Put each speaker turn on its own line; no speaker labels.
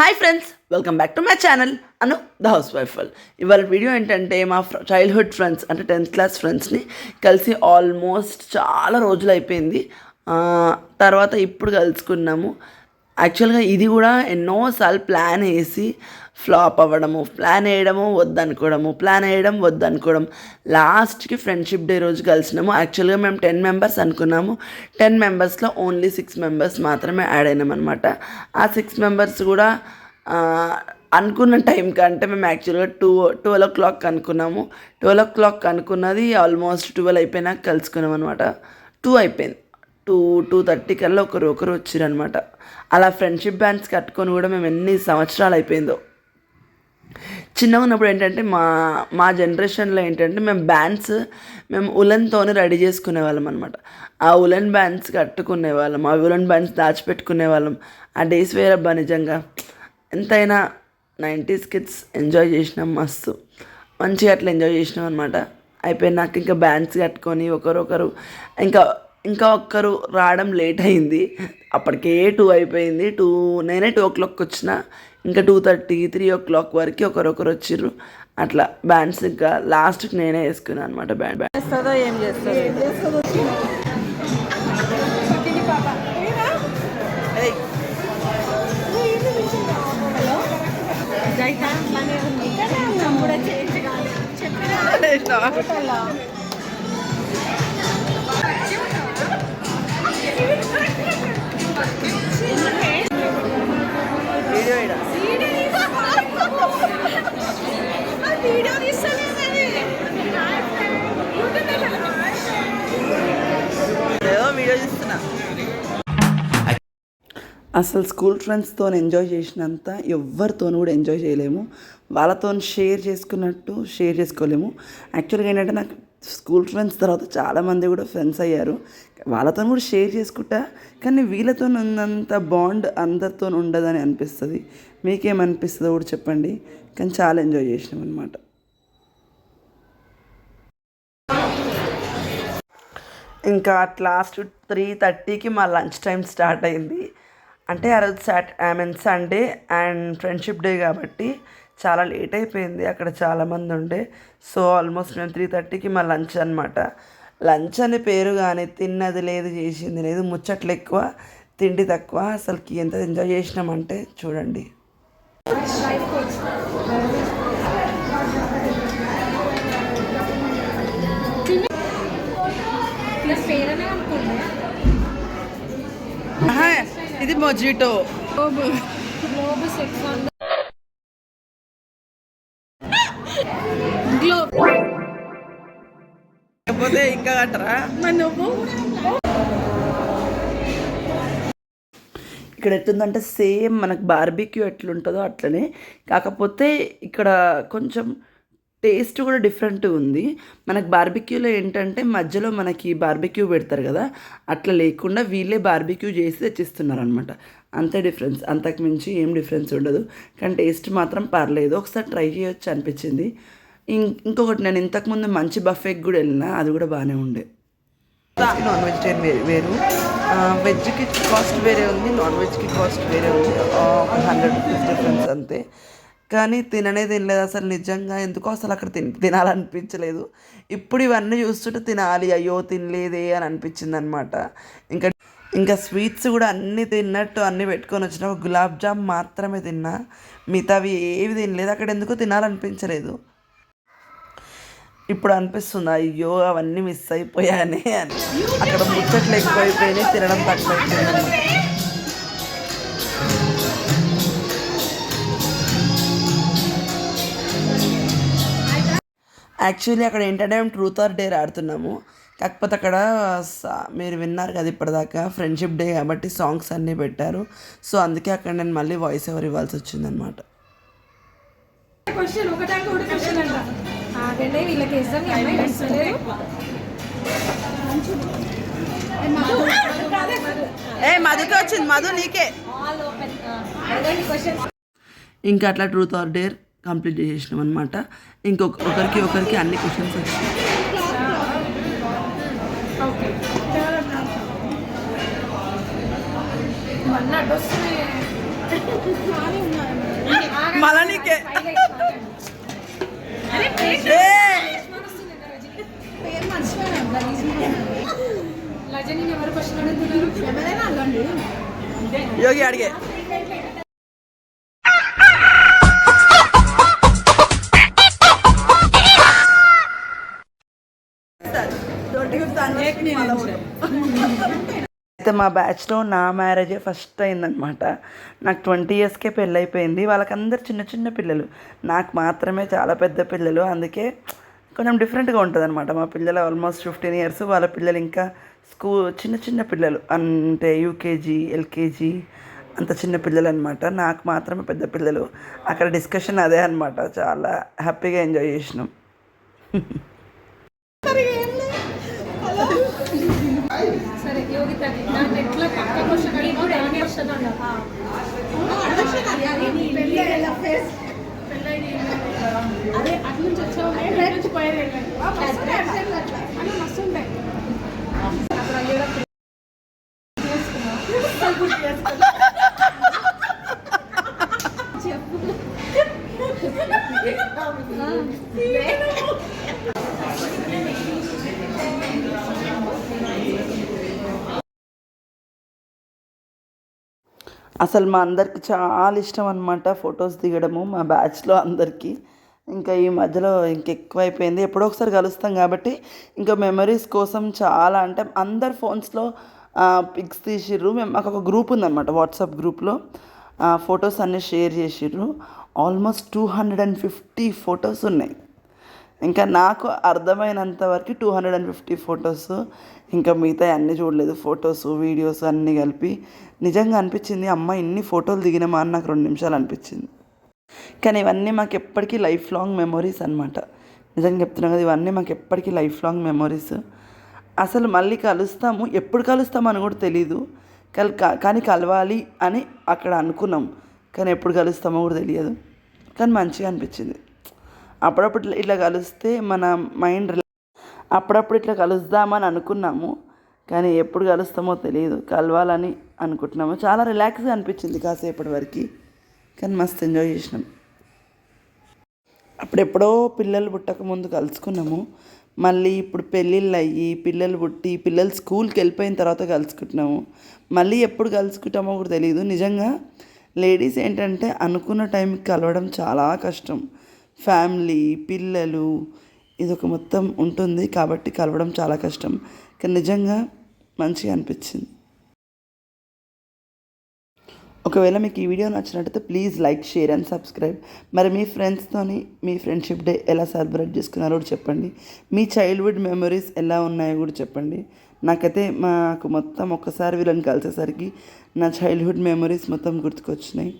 Hi friends welcome back to my channel Anu the house wife వల్ ఇవాళ video ఏంటంటే మా చైల్డ్హుడ్ ఫ్రెండ్స్ అంటే టెన్త్ క్లాస్ ఫ్రెండ్స్ని కలిసి ఆల్మోస్ట్ చాలా రోజులు అయిపోయింది. తర్వాత ఇప్పుడు కలుసుకున్నాము. యాక్చువల్గా ఇది కూడా ఎన్నోసార్లు ప్లాన్ వేసి ఫ్లాప్ అవ్వడము ప్లాన్ వేయడము వద్దనుకోవడము ప్లాన్ వేయడం వద్దనుకోవడం. లాస్ట్కి ఫ్రెండ్షిప్ డే రోజు కలిసినాము. యాక్చువల్గా మేము టెన్ మెంబర్స్ అనుకున్నాము. టెన్ మెంబర్స్లో ఓన్లీ సిక్స్ మెంబర్స్ మాత్రమే యాడ్ అయినాం అనమాట ఆ సిక్స్ మెంబర్స్ కూడా అనుకున్న టైం కంటే మేము యాక్చువల్గా టూ ట్వెల్వ్ ఓ క్లాక్ అనుకున్నాము. ట్వెల్వ్ ఓ క్లాక్ అనుకున్నది ఆల్మోస్ట్ ట్వెల్వ్ అయిపోయినాక కలుసుకున్నాం అనమాట టూ అయిపోయింది. టూ టూ థర్టీ కల్లా ఒకరు ఒకరు వచ్చారనమాట అలా ఫ్రెండ్షిప్ బ్యాండ్స్ కట్టుకొని కూడా మేము ఎన్ని సంవత్సరాలు అయిపోయిందో. చిన్నగా ఉన్నప్పుడు ఏంటంటే మా మా జనరేషన్లో ఏంటంటే మేము బ్యాండ్స్ మేము ఉలన్తోనే రెడీ చేసుకునే వాళ్ళం అనమాట ఆ ఉలన్ బ్యాండ్స్ కట్టుకునే వాళ్ళం ఆ ఉలన్ బ్యాండ్స్ దాచిపెట్టుకునే వాళ్ళం. ఆ డేస్ వేరబ్బా నిజంగా. ఎంతైనా నైంటీస్ కిడ్స్ ఎంజాయ్ చేసినాం మస్తు. మంచిగా అట్లా ఎంజాయ్ చేసినాం అనమాట అయిపోయినాక ఇంకా బ్యాండ్స్ కట్టుకొని ఒకరొకరు ఇంకా ఇంకా ఒక్కరు రావడం లేట్ అయింది. అప్పటికే టూ అయిపోయింది. టూ నేనే టూ ఓ క్లాక్ వచ్చిన ఇంకా two thirty three o'clock వరకు ఒకరొకరు వచ్చిర్రు. అట్లా బ్యాండ్స్ ఇంకా లాస్ట్కి నేనే వేసుకున్నాను అనమాట బ్యాండ్. బ్యాండ్
చేస్తుందో ఏం చేస్తుందో
వీడియో చూస్తున్నా అసలు స్కూల్ ఫ్రెండ్స్తో ఎంజాయ్ చేసినంత ఎవరితోనూ కూడా ఎంజాయ్ చేయలేము. వాళ్ళతో షేర్ చేసుకున్నట్టు షేర్ చేసుకోలేము. యాక్చువల్గా ఏంటంటే నాకు స్కూల్ ఫ్రెండ్స్ తర్వాత చాలామంది కూడా ఫ్రెండ్స్ అయ్యారు. వాళ్ళతో కూడా షేర్ చేసుకుంటా కానీ వీళ్ళతో ఉన్నంత బాండ్ అందరితో ఉండదని అనిపిస్తుంది. మీకేమనిపిస్తుందో కూడా చెప్పండి. కానీ చాలా ఎంజాయ్ చేసినాం అనమాట ఇంకా లాస్ట్ త్రీ థర్టీకి మా లంచ్ టైం స్టార్ట్ అయింది. అంటే ఆ రోజు Sat I mean Sunday and friendship day కాబట్టి చాలా లేట్ అయిపోయింది. అక్కడ చాలామంది ఉండే. సో ఆల్మోస్ట్ మేము త్రీ థర్టీకి మా లంచ్ అనమాట లంచ్ అనే పేరు కానీ తిన్నది లేదు చేసింది లేదు ముచ్చట్లు ఎక్కువ తిండి తక్కువ. అసలుకి ఎంత ఎంజాయ్ చేసినామంటే చూడండి. ఇది మొజిటో. లేకపోతే ఇంకా కట్టరా? ఇక్కడ ఎట్లుందంటే సేమ్ మనకు బార్బిక్యూ ఎట్లుంటుందో అట్లనే. కాకపోతే ఇక్కడ కొంచెం టేస్ట్ కూడా డిఫరెంట్ ఉంది. మనకు బార్బిక్యూలో ఏంటంటే మధ్యలో మనకి బార్బిక్యూ పెడతారు కదా అట్లా లేకుండా వీళ్ళే బార్బిక్యూ చేసి తెచ్చిస్తున్నారు అనమాట అంతే డిఫరెన్స్. అంతకు మించి ఏం డిఫరెన్స్ ఉండదు. కానీ టేస్ట్ మాత్రం పర్లేదు. ఒకసారి ట్రై చేయొచ్చు అనిపించింది. ఇంకొకటి నేను ఇంతకుముందు మంచి బఫేకి కూడా వెళ్ళినా అది కూడా బాగానే ఉండే. నాన్ వెజిటేరియన్ వేరు. వేరు వెజ్కి కాస్ట్ వేరే ఉంది నాన్ వెజ్కి కాస్ట్ వేరే ఉంది. హండ్రెడ్ రూపీస్ డిఫరెన్స్ అంతే. కానీ తిననే తినలేదు అసలు నిజంగా. ఎందుకో అసలు అక్కడ తిన తినాలనిపించలేదు. ఇప్పుడు ఇవన్నీ చూస్తుంటే తినాలి అయ్యో తినలేదే అని అనిపించింది అనమాట ఇంకా ఇంకా స్వీట్స్ కూడా అన్నీ తిన్నట్టు అన్నీ పెట్టుకొని వచ్చిన ఒక గులాబ్ జామ్ మాత్రమే తిన్నా. మిగతావి ఏవి తినలేదు. అక్కడ ఎందుకో తినాలనిపించలేదు. ఇప్పుడు అనిపిస్తుంది అయ్యో అవన్నీ మిస్ అయిపోయానే అని. అక్కడ ముచ్చట్లు ఎక్కువైపోయినాయి తినడం తక్కువ యాక్చువల్లీ అక్కడ ఏంటంటే మేము ట్రూత్ ఆర్ డేర్ ఆడుతున్నాము. కాకపోతే అక్కడ మీరు విన్నారు కదా ఇప్పటిదాకా ఫ్రెండ్షిప్ డే కాబట్టి సాంగ్స్ అన్నీ పెట్టారు. సో అందుకే అక్కడ నేను మళ్ళీ వాయిస్ ఎవర్ ఇవ్వాల్సి వచ్చిందనమాట.
క్వశ్చన్ ఒకటానికి ఒకటి క్వశ్చన్ అంట. ఆగండి వీళ్ళకి ఇస్తాం మీ అమ్మాయి నచ్చలేదు
ఏ మధుకే వచ్చింది. మధు నీకే. ఇంకా అట్లా ట్రూత్ ఆర్ డేర్. కంప్లీట్ చేసేసినాం అనమాట ఇంకొక ఒకరికి ఒకరికి అన్ని క్వశ్చన్స్ వచ్చాయి
ఓకే వన్ అడ్డు వస్తున్నాయి
మళ్ళా నీకే
లజని ఎవరు క్వశ్చన్ అడుగుతున్నారు ఎవరైనా అడగండి
యోగి అడిగే అయితే మా బ్యాచ్లో నా మ్యారేజే ఫస్ట్ అయిందనమాట నాకు ట్వంటీ ఇయర్స్కే పెళ్ళి అయిపోయింది వాళ్ళకందరు చిన్న చిన్న పిల్లలు. నాకు మాత్రమే చాలా పెద్ద పిల్లలు. అందుకే కొంచెం డిఫరెంట్గా ఉంటుంది అనమాట మా పిల్లలు ఆల్మోస్ట్ ఫిఫ్టీన్ ఇయర్స్ వాళ్ళ పిల్లలు ఇంకా స్కూల్ చిన్న చిన్న పిల్లలు. అంటే యూకేజీ ఎల్కేజీ అంత చిన్న పిల్లలు అనమాట నాకు మాత్రమే పెద్ద పిల్లలు. అక్కడ డిస్కషన్ అదే అనమాట చాలా హ్యాపీగా ఎంజాయ్ చేసినాం.
సరే యోగిత దాన్ని ఎట్లా పక్క క్వశ్చన్ అడిగి దాని క్వశ్చన్ అదే అటు నుంచి వచ్చావు అటు నుంచి పోయేది అని మస్తు ఉంటాయి. అప్పుడు
అసలు మా అందరికి చాలా ఇష్టం అనమాట ఫొటోస్ దిగడము మా బ్యాచ్లో అందరికీ. ఇంకా ఈ మధ్యలో ఇంకెక్కువైపోయింది. ఎప్పుడో ఒకసారి కలుస్తాం కాబట్టి ఇంకా మెమరీస్ కోసం చాలా అంటే అందరు ఫోన్స్లో పిక్స్ తీసిర్రు. మేము మాకు ఒక గ్రూప్ ఉందన్నమాట వాట్సాప్ గ్రూప్లో. ఫొటోస్ అన్నీ షేర్ చేసిర్రు. Almost two hundred and fifty photos ఉన్నాయి. ఇంకా నాకు అర్థమైనంత వరకు two hundred and fifty photos ఇంకా మిగతా అన్నీ చూడలేదు. ఫొటోస్ వీడియోస్ అన్నీ కలిపి నిజంగా అనిపించింది అమ్మ ఇన్ని ఫోటోలు దిగినామా అని నాకు రెండు నిమిషాలు అనిపించింది. కానీ ఇవన్నీ మాకు ఎప్పటికీ లైఫ్ లాంగ్ మెమొరీస్ అనమాట నిజంగా చెప్తున్నాం కదా ఇవన్నీ మాకు ఎప్పటికీ లైఫ్ లాంగ్ మెమొరీస్. అసలు మళ్ళీ కలుస్తాము ఎప్పుడు కలుస్తాము అని కూడా తెలీదు. కల్ కానీ కలవాలి అని అక్కడ అనుకున్నాం. కానీ ఎప్పుడు కలుస్తామో కూడా తెలియదు. కానీ మంచిగా అనిపించింది. అప్పుడప్పుడు ఇట్లా- కలిస్తే మన మైండ్ అప్పుడప్పుడు ఇట్లా కలుద్దామని అనుకున్నాము. కానీ ఎప్పుడు కలుస్తామో తెలియదు. కలవాలని అనుకుంటున్నాము. చాలా రిలాక్స్గా అనిపించింది కాసేపటి వరకు. కానీ మస్తు ఎంజాయ్ చేసినాం. అప్పుడెప్పుడో పిల్లలు పుట్టక ముందు కలుసుకున్నాము. మళ్ళీ ఇప్పుడు పెళ్ళిళ్ళు అయ్యి పిల్లలు పుట్టి పిల్లలు స్కూల్కి వెళ్ళిపోయిన తర్వాత కలుసుకుంటున్నాము. మళ్ళీ ఎప్పుడు కలుసుకుంటామో కూడా తెలియదు. నిజంగా లేడీస్ ఏంటంటే అనుకున్న టైంకి కలవడం చాలా కష్టం. ఫ్యామిలీ పిల్లలు ఇది ఒక మొత్తం ఉంటుంది కాబట్టి కలవడం చాలా కష్టం. కానీ నిజంగా మంచిగా అనిపించింది. ఒకవేళ మీకు ఈ వీడియో నచ్చినట్టయితే please like share and subscribe. మరి మీ ఫ్రెండ్స్తోని మీ ఫ్రెండ్షిప్ డే ఎలా సెలబ్రేట్ చేసుకున్నారో కూడా చెప్పండి. మీ చైల్డ్హుడ్ మెమరీస్ ఎలా ఉన్నాయో కూడా చెప్పండి. నాకైతే మాకు మొత్తం ఒక్కసారి వీళ్ళని కలిసేసరికి నా చైల్డ్హుడ్ మెమరీస్ మొత్తం గుర్తుకొచ్చినాయి.